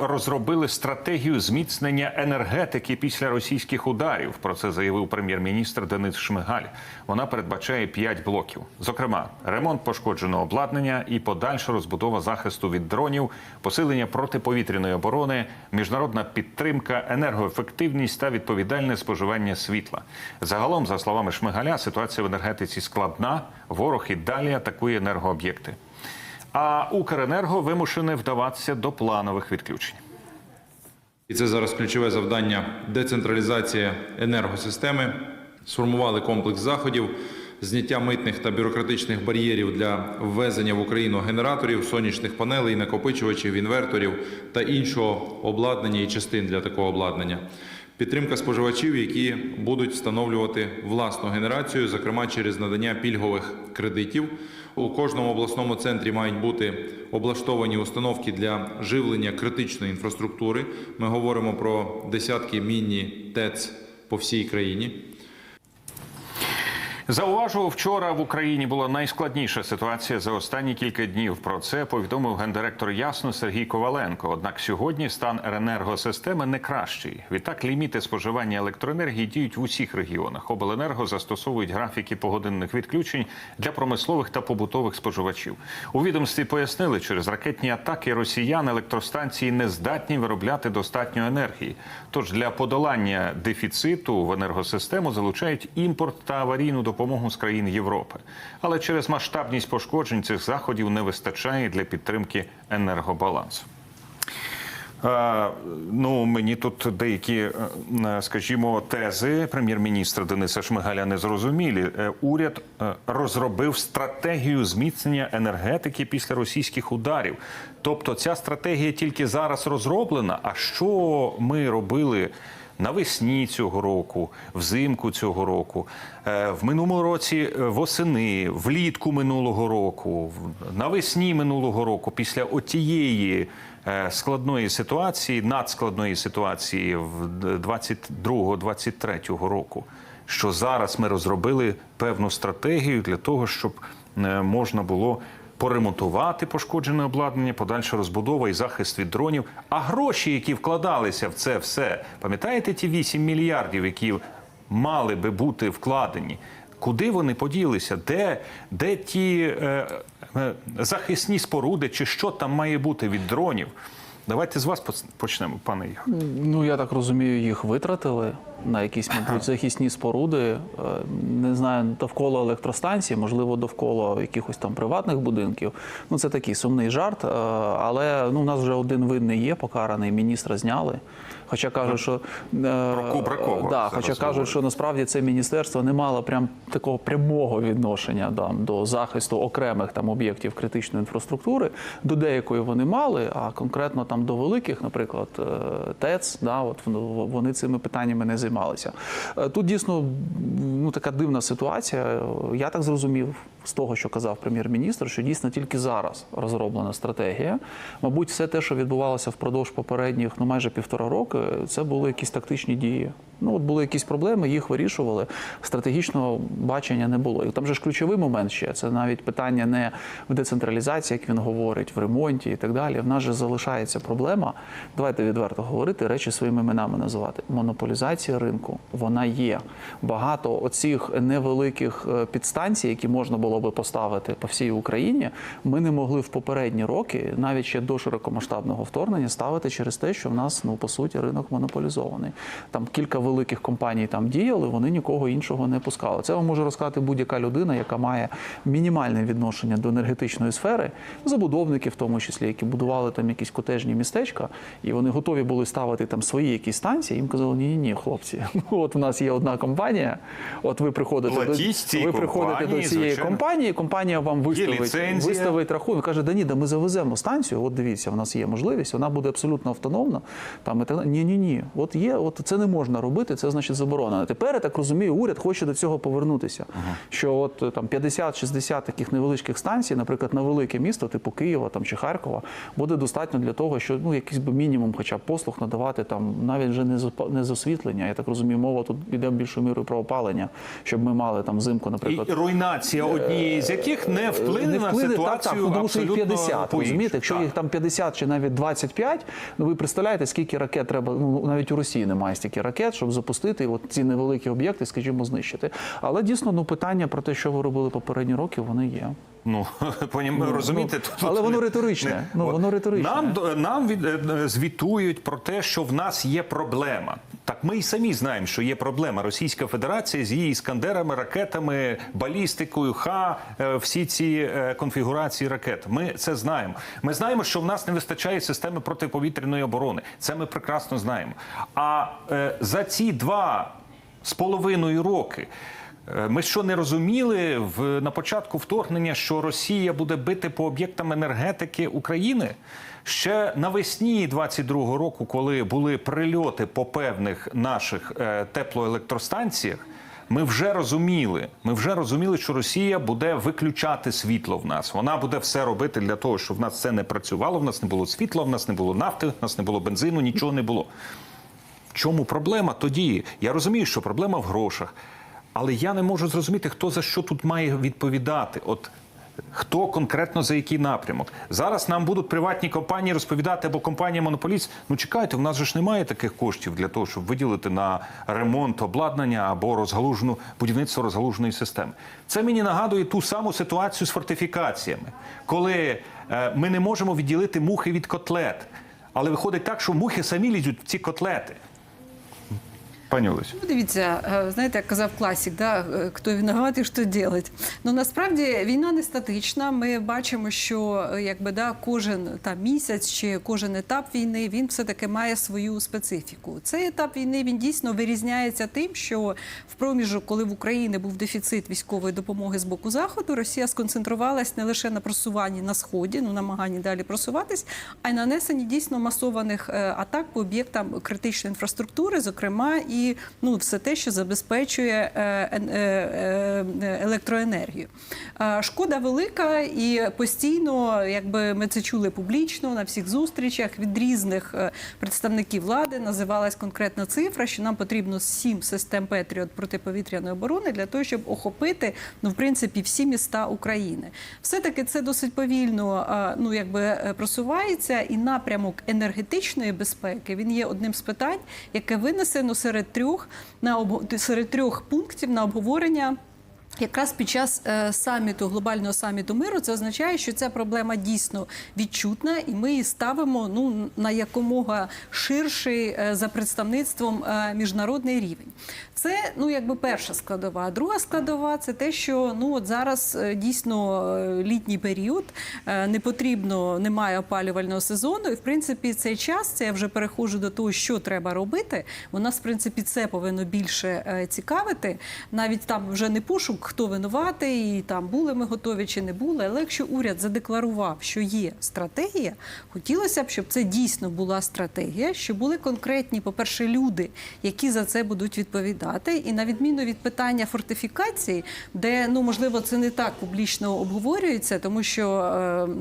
розробили стратегію зміцнення енергетики після російських ударів. Про це заявив прем'єр-міністр Денис Шмигаль. Вона передбачає п'ять блоків. Зокрема, ремонт пошкодженого обладнання і подальша розбудова захисту від дронів, посилення протиповітряної оборони, міжнародна підтримка, енергоефективність та відповідальне споживання світла. Загалом, за словами Шмигаля, ситуація в енергетиці складна. Ворог і далі атакує енергооб'єкти. А Укренерго вимушене вдаватися до планових відключень. І це зараз ключове завдання децентралізація енергосистеми. Сформували комплекс заходів, зняття митних та бюрократичних бар'єрів для ввезення в Україну генераторів, сонячних панелей, накопичувачів, інверторів та іншого обладнання і частин для такого обладнання. Підтримка споживачів, які будуть встановлювати власну генерацію, зокрема через надання пільгових кредитів. У кожному обласному центрі мають бути облаштовані установки для живлення критичної інфраструктури. Ми говоримо про десятки міні-ТЕЦ по всій країні. Зауважу, вчора в Україні була найскладніша ситуація за останні кілька днів. Про це повідомив гендиректор Ясно Сергій Коваленко. Однак сьогодні стан енергосистеми не кращий. Відтак ліміти споживання електроенергії діють в усіх регіонах. Обленерго застосовують графіки погодинних відключень для промислових та побутових споживачів. У відомстві пояснили, через ракетні атаки росіян електростанції не здатні виробляти достатньо енергії. Тож для подолання дефіциту в енергосистему залучають імпорт та аварійну допомогу з країн Європи. Але через масштабність пошкоджень цих заходів не вистачає для підтримки енергобалансу. Е, Ну, мені тут деякі, е, е, скажімо, тези прем'єр-міністра Дениса Шмигаля не зрозумілі. Уряд розробив стратегію зміцнення енергетики після російських ударів. Тобто, ця стратегія тільки зараз розроблена. А що ми робили? Навесні цього року, взимку цього року, е, в минулому році е, восени, влітку минулого року, навесні минулого року, після отієї е, складної ситуації, надскладної ситуації в 22-23 року, що зараз ми розробили певну стратегію для того, щоб можна було поремонтувати пошкоджене обладнання, подальша розбудова і захист від дронів. А гроші, які вкладалися в це все, пам'ятаєте ті 8 мільярдів, які мали би бути вкладені? Куди вони поділися? Де, де ті е, е, захисні споруди, чи що там має бути від дронів? Давайте з вас почнемо, пане Ігор. Ну я так розумію, їх витратили на якісь, мабуть, захисні споруди. е, Не знаю, довкола електростанції, можливо, довкола якихось там приватних будинків. Ну це такий сумний жарт. е, Але ну, у нас вже один винний є, покараний, міністра зняли. Хоча кажуть, що е, Про да, хоча кажуть, що насправді це міністерство не мало прям такого прямого відношення да, до захисту окремих там об'єктів критичної інфраструктури. До деякої вони мали, а конкретно там до великих, наприклад, е, ТЕЦ, да, от вони цими питаннями не займалися. Е, Тут дійсно ну, така дивна ситуація. Я так зрозумів з того, що казав прем'єр-міністр, що дійсно тільки зараз розроблена стратегія. Мабуть, все те, що відбувалося впродовж попередніх ну майже півтора роки, це були якісь тактичні дії. Ну от були якісь проблеми, їх вирішували. Стратегічного бачення не було. І там же ж ключовий момент ще це навіть питання не в децентралізації, як він говорить, в ремонті і так далі. В нас же залишається проблема. Давайте відверто говорити, речі своїми іменами називати. Монополізація ринку вона є. Багато оцих невеликих е, підстанцій, які можна було би поставити по всій Україні, ми не могли в попередні роки, навіть ще до широкомасштабного вторгнення, ставити через те, що в нас ну по суті ринок монополізований. Там кілька великих компаній там діяли, вони нікого іншого не пускали. Це вам може розказати будь-яка людина, яка має мінімальне відношення до енергетичної сфери, забудовники, в тому числі, які будували там якісь котежні містечка, і вони готові були ставити там свої якісь станції. Їм казали, ні, ні, ні, хлопці, от у нас є одна компанія. От ви приходите до ви приходите до цієї звичайно. компанії. Компанія вам виставить, виставить рахунок. Каже, да ні, да ми завеземо станцію. От дивіться, в нас є можливість, вона буде абсолютно автономна. Там і так ні, ні, ні. От є, от це не можна робити. Це значить заборонено. Тепер я так розумію, уряд хоче до цього повернутися. Що от е, там 50-60 таких невеличких станцій, наприклад, на велике місто, типу Києва там чи Харкова, буде достатньо для того, що ну якийсь би мінімум, хоча б послуг надавати там навіть вже не з не з освітлення. Я так розумію, мова тут іде більшою мірою про опалення, щоб ми мали там взимку, наприклад. І руйнація Е, однієї з яких не вплине, не на вплине, ситуацію так, так, ну, тому що їх 50, розумієте? Якщо Так. їх там 50 чи навіть 25, ну ви представляєте, скільки ракет треба, ну навіть у Росії немає стільки ракет, щоб запустити от ці невеликі об'єкти, скажімо, знищити. Але дійсно, ну питання про те, що ви робили попередні роки, вони є. Ну, понім, Ну, розумієте, ну, тут- але воно воно не- риторичне. Ну, воно риторичне. Нам, нам від, е, звітують про те, що в нас є проблема. Так ми і самі знаємо, що є проблема. Російська Федерація з її іскандерами, ракетами, балістикою, ха, е, всі ці е, конфігурації ракет. Ми це знаємо. Ми знаємо, що в нас не вистачає системи протиповітряної оборони. Це ми прекрасно знаємо. А е, за ці два з половиною роки. Ми що не розуміли в на початку вторгнення, що Росія буде бити по об'єктам енергетики України ще навесні 22-го року, коли були прильоти по певних наших е, теплоелектростанціях. Ми вже розуміли, ми вже розуміли, що Росія буде виключати світло в нас. Вона буде все робити для того, щоб в нас це не працювало. В нас не було світла, в нас не було нафти, в нас не було бензину, нічого не було. В чому проблема тоді? Я розумію, що проблема в грошах, але я не можу зрозуміти, хто за що тут має відповідати. От хто конкретно за який напрямок. Зараз нам будуть приватні компанії розповідати або компанія монополіст. Ну чекайте, в нас же ж немає таких коштів для того, щоб виділити на ремонт обладнання або розгалужену будівництво розгалуженої системи. Це мені нагадує ту саму ситуацію з фортифікаціями, коли е, ми не можемо відділити мухи від котлет. Але виходить так, що мухи самі лізуть в ці котлети. Пані Олесю. Ну, Дивіться, е, знаєте, як казав класик, да, е, хто виноват і що робити. Ну насправді війна не статична. Ми бачимо, що е, якби да, кожен там місяць чи кожен етап війни він все таки має свою специфіку. Цей етап війни він дійсно вирізняється тим, що в проміжок, коли в Україні був дефіцит військової допомоги з боку заходу, Росія сконцентрувалась не лише на просуванні на сході, ну намаганні далі просуватись, а й нанесенні дійсно масованих атак по об'єктам критичної інфраструктури, зокрема і ну все те, що забезпечує е, е, е, електроенергію. Шкода велика і постійно, якби ми це чули публічно на всіх зустрічах від різних представників влади, називалась конкретна цифра, що нам потрібно сім систем Петріот протиповітряної оборони для того, щоб охопити ну в принципі всі міста України. Все таки це досить повільно ну якби просувається, і напрямок енергетичної безпеки він є одним з питань, яке винесено серед трьох на серед трьох пунктів на обговорення. Якраз під час е, саміту глобального саміту миру це означає, що ця проблема дійсно відчутна, і ми її ставимо ну на якомога ширший е, за представництвом е, міжнародний рівень. Це ну якби перша складова. А Друга складова це те, що ну от зараз дійсно літній період не потрібно, немає опалювального сезону. І в принципі цей час це я вже переходжу до того, що треба робити. Бо нас, в принципі, це повинно більше цікавити. Навіть там вже не пошук, хто винуватий, і там були ми готові чи не були. Але якщо уряд задекларував, що є стратегія, хотілося б, щоб це дійсно була стратегія, що були конкретні, по-перше, люди, які за це будуть відповідати. І на відміну від питання фортифікації, де ну можливо це не так публічно обговорюється, тому що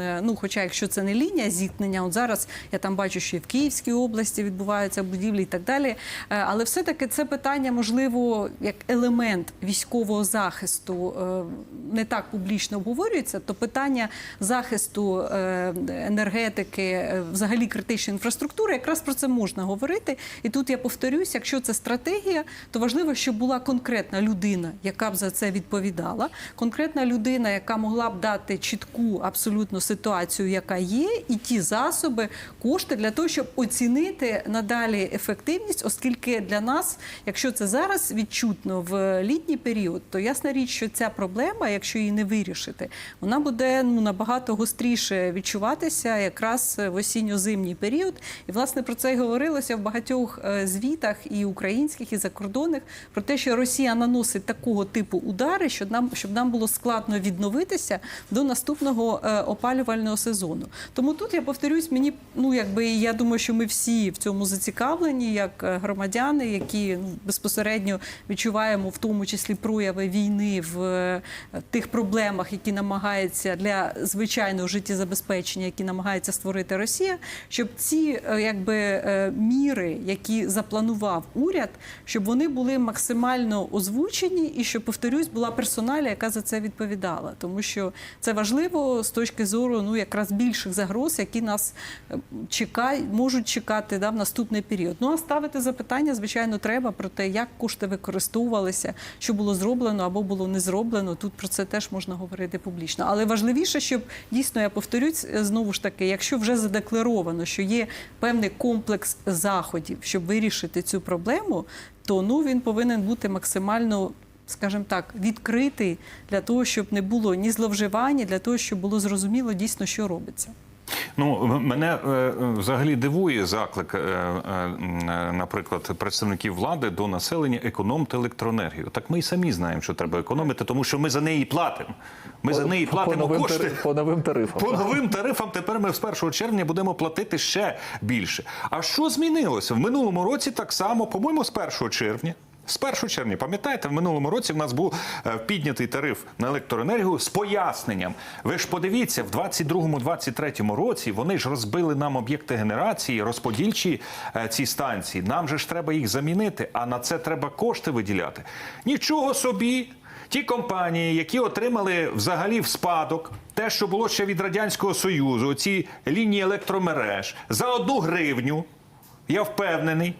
е, ну, хоча якщо це не лінія зіткнення, от зараз я там бачу, що і в Київській області відбуваються будівлі і так далі. е, Але все-таки це питання, можливо, як елемент військового захисту е, не так публічно обговорюється, то питання захисту е, енергетики, е, взагалі критичної інфраструктури, якраз про це можна говорити. І тут я повторюсь, якщо це стратегія, то важливо, щоб була конкретна людина, яка б за це відповідала, конкретна людина, яка могла б дати чітку абсолютно ситуацію, яка є, і ті засоби, кошти для того, щоб оцінити надалі ефективність, оскільки для нас, якщо це зараз відчутно в літній період, то ясна річ, що ця проблема, якщо її не вирішити, вона буде ну набагато гостріше відчуватися якраз в осінньо-зимній період. І власне про це й говорилося в багатьох е, звітах і українських, і закордонних про те, що Росія наносить такого типу удари, що нам щоб нам було складно відновитися до наступного е, опалювального сезону. Тому тут я повторюсь, мені ну якби я думаю, що ми всі в цьому зацікавлені, як е, громадяни, які ну безпосередньо відчуваємо в тому числі прояви війни. Війни, в е, тих проблемах, які намагається для звичайного життєзабезпечення, які намагається створити Росія, щоб ці е, якби е, міри, які запланував уряд, щоб вони були максимально озвучені, і щоб, повторюсь, була персоналя, яка за це відповідала, тому що це важливо з точки зору ну якраз більших загроз, які нас чекають, можуть чекати да, в наступний період. Ну а ставити запитання, звичайно, треба про те, як кошти використовувалися, що було зроблено або було не зроблено. Тут про це теж можна говорити публічно. Але важливіше, щоб дійсно я повторюсь е, знову ж таки, якщо вже задекларовано, що є певний комплекс заходів, щоб вирішити цю проблему, то ну він повинен бути максимально. Скажімо так, відкритий для того, щоб не було ні зловживання, для того, щоб було зрозуміло дійсно, що робиться. Ну, мене е, взагалі дивує заклик, е, е, наприклад, представників влади до населення економте електроенергію. Так ми й самі знаємо, що треба економити, тому що ми за неї платимо. Ми за неї платимо новим, кошти. тари- по новим тарифам. По новим тарифам тепер ми з 1 червня будемо платити ще більше. А що змінилося? В минулому році так само, по-моєму, з 1 червня. З 1 червня, пам'ятаєте, в минулому році в нас був е, піднятий тариф на електроенергію з поясненням. Ви ж подивіться, в 22-23 році вони ж розбили нам об'єкти генерації, розподільчі е, ці станції. Нам же ж треба їх замінити, а на це треба кошти виділяти. Нічого собі. Ті компанії, які отримали взагалі в спадок те, що було ще від радянського союзу, ці лінії електромереж за одну гривню, я впевнений.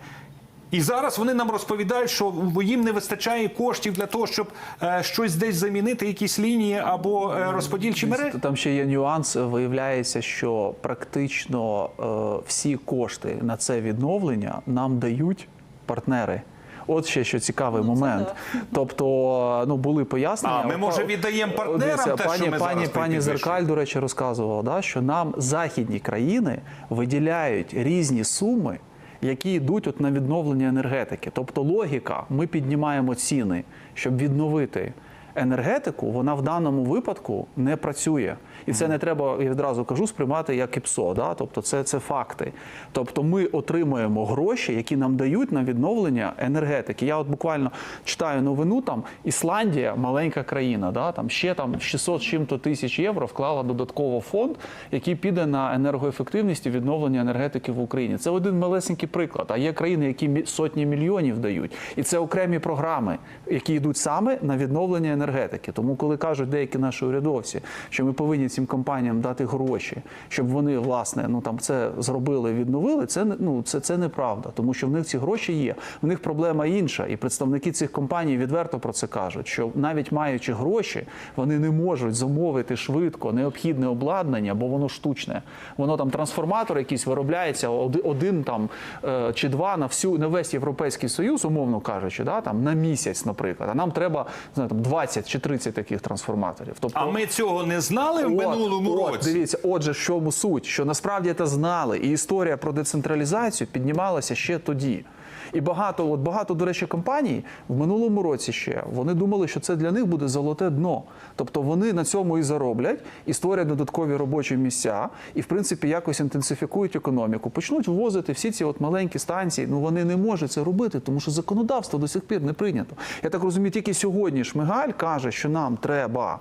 І зараз вони нам розповідають, що їм не вистачає коштів для того, щоб е, щось десь замінити, якісь лінії або е, розподільчі мережі. Там ще є нюанс. Виявляється, що практично е, всі кошти на це відновлення нам дають партнери. От ще що цікавий момент. Тобто, ну були пояснення. А, ми, може, віддаємо партнерам Дивіться, те, пані, що ми пані, зараз пані? Зеркаль, до речі, розказувала, да, що нам західні країни виділяють різні суми, які йдуть от на відновлення енергетики. Тобто логіка, ми піднімаємо ціни, щоб відновити. Енергетику вона в даному випадку не працює, і це не треба я відразу кажу сприймати як ІПСО. Да? Тобто, це, це факти. Тобто, ми отримуємо гроші, які нам дають на відновлення енергетики. Я от буквально читаю новину. Там Ісландія, маленька країна, да? там ще там 600 чим-то тисяч євро вклала додатково фонд, який піде на енергоефективність і відновлення енергетики в Україні. Це один малесенький приклад. А є країни, які сотні мільйонів дають, і це окремі програми, які йдуть саме на відновлення енергетики. Тому, коли кажуть деякі наші урядовці, що ми повинні цим компаніям дати гроші, щоб вони власне ну там це зробили, відновили, це ну це, це неправда, тому що в них ці гроші є. В них проблема інша, і представники цих компаній відверто про це кажуть, що навіть маючи гроші, вони не можуть замовити швидко необхідне обладнання, бо воно штучне. Воно там трансформатор якийсь виробляється один там е, чи два на всю на весь європейський союз, умовно кажучи, да там на місяць, наприклад. А нам треба знаю, 20 чи 30 таких трансформаторів. Тобто А ми цього не знали минулому от, році. Дивіться, отже, в чому суть, що насправді це знали, і історія про децентралізацію піднімалася ще тоді. І багато, от багато, до речі, компаній в минулому році ще вони думали, що це для них буде золоте дно. Тобто вони на цьому і зароблять, і створять додаткові робочі місця, і в принципі якось інтенсифікують економіку. Почнуть ввозити всі ці от маленькі станції. Ну вони не можуть це робити, тому що законодавство до сих пір не прийнято. Я так розумію, тільки сьогодні Шмигаль каже, що нам треба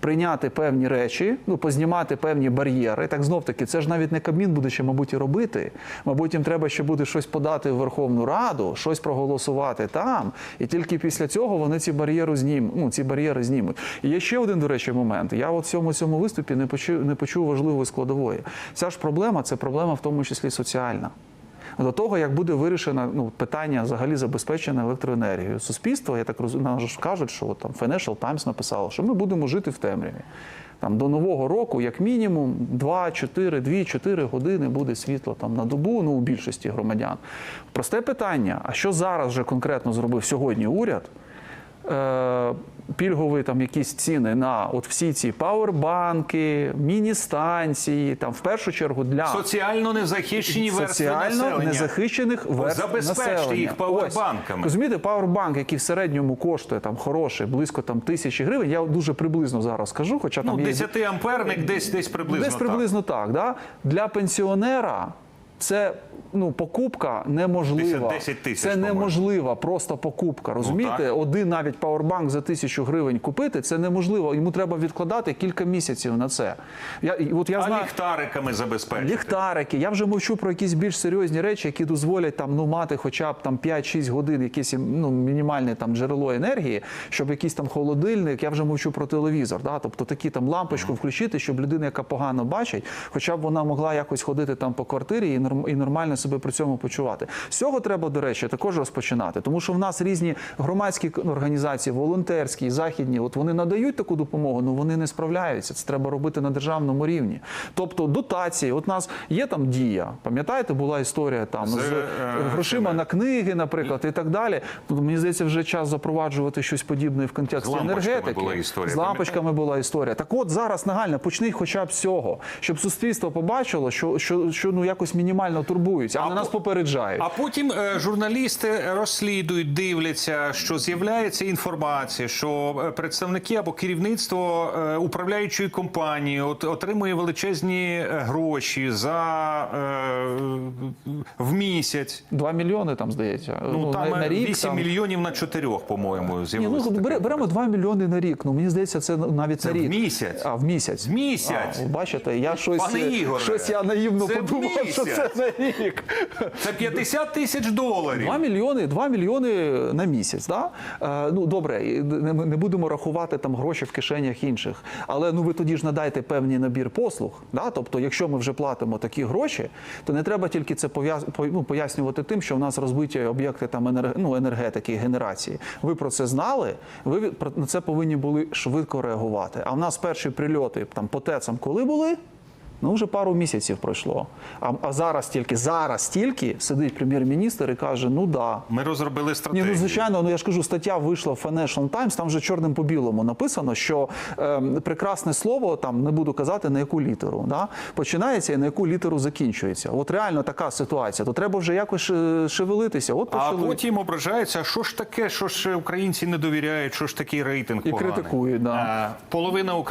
прийняти певні речі, ну познімати певні бар'єри. Так знов таки, це ж навіть не Кабмін буде ще, мабуть, і робити. Мабуть, їм треба ще буде щось подати в Верховну Раду, щось проголосувати там, і тільки після цього вони ці бар'єри знімуть. Ну, ці бар'єри знімуть. І є ще один, до речі, момент. Я от в цьому цьому виступі не почув, не почув важливої складової. Ця ж проблема це проблема в тому числі соціальна. До того, як буде вирішено ну, питання взагалі забезпечення електроенергією. Суспільство, я так розумію, ж кажуть, що там Financial Times написало, що ми будемо жити в темряві. Там до нового року, як мінімум, 2-4, 2-4 години буде світло там на добу, ну у більшості громадян. Просте питання: а що зараз вже конкретно зробив сьогодні уряд? Е, пільгові там якісь ціни на от всі ці пауербанки, міні-станції, там в першу чергу для Соціально незахищені верстви соціально населення. незахищених верств Забезпечте населення. їх пауербанками. Ось. Розумієте, пауербанк, який в середньому коштує там хороший, близько там тисячі гривень. Я дуже приблизно зараз скажу, хоча Ну, там є амперник десь десь приблизно. Десь приблизно так. да? Для пенсіонера це ну покупка неможлива. 10 тисяч, Це неможлива, просто покупка. Розумієте, так. один навіть пауербанк за тисячу гривень купити це неможливо. Йому треба відкладати кілька місяців на це. Я от я А знаю. ліхтариками забезпечити. Ліхтарики. Я вже мовчу про якісь більш серйозні речі, які дозволять там ну мати хоча б там 5-6 годин якесь ну мінімальне там джерело енергії, щоб якийсь там холодильник. Я вже мовчу про телевізор. Да? Тобто такі там лампочку включити, щоб людина, яка погано бачить, хоча б вона могла якось ходити там по квартирі і нормально себе при цьому почувати. З цього треба, до речі, також розпочинати, тому що в нас різні громадські організації, волонтерські, західні, от вони надають таку допомогу, але вони не справляються. Це треба робити на державному рівні. Тобто дотації, от у нас є там дія. Пам'ятаєте, була історія там з, З, е, грошима на книги, наприклад, і так далі. Тобто, Мені здається, вже час запроваджувати щось подібне в контексті З енергетики. була історія, з лампочками була історія. Так от зараз нагально почни хоча б з цього, щоб суспільство побачило, що, що, що ну якось мінімально турбуються, а, А на нас попереджають. А потім е, журналісти розслідують, дивляться, що з'являється інформація, що е, представники або керівництво е, управляючої компанії от, отримує величезні е, гроші за е, в місяць. Два мільйони там здається. Ну, там на, на е, рік 8 там. мільйонів на 4, по-моєму, Ні, ну бере- беремо 2 мільйони на рік. Ну мені здається, це навіть Це на в місяць? А в місяць. В місяць? А, бачите, я щось, Пане Ігоре, щось я наївно це подумав, що це місяць. на рік. Це 50 тисяч доларів. 2 мільйони, 2 мільйони на місяць. Да? Е, ну добре, не, не будемо рахувати там гроші в кишенях інших. Але ну ви тоді ж надайте певний набір послуг. Да? Тобто, якщо ми вже платимо такі гроші, то не треба тільки це ну, пояснювати тим, що в нас розбиті об'єкти там енерг... ну, енергетики, генерації. Ви про це знали, ви на це повинні були швидко реагувати. А в нас перші прильоти там по ТЕЦам коли були? Ну, вже пару місяців пройшло. А, а зараз тільки, зараз тільки сидить прем'єр-міністр і каже: ну да. Ми розробили Ні, стратегію. ну звичайно, ну я ж кажу, стаття вийшла в Financial Times, там вже чорним по білому написано, що е, прекрасне слово, там не буду казати на яку літеру, да, починається і на яку літеру закінчується. От реально така ситуація. То треба вже якось е, шевелитися. От А потім ображаються, що ж таке, що ж українці не довіряють, що ж такий рейтинг І поганий. критикують, да. Е, Половина українців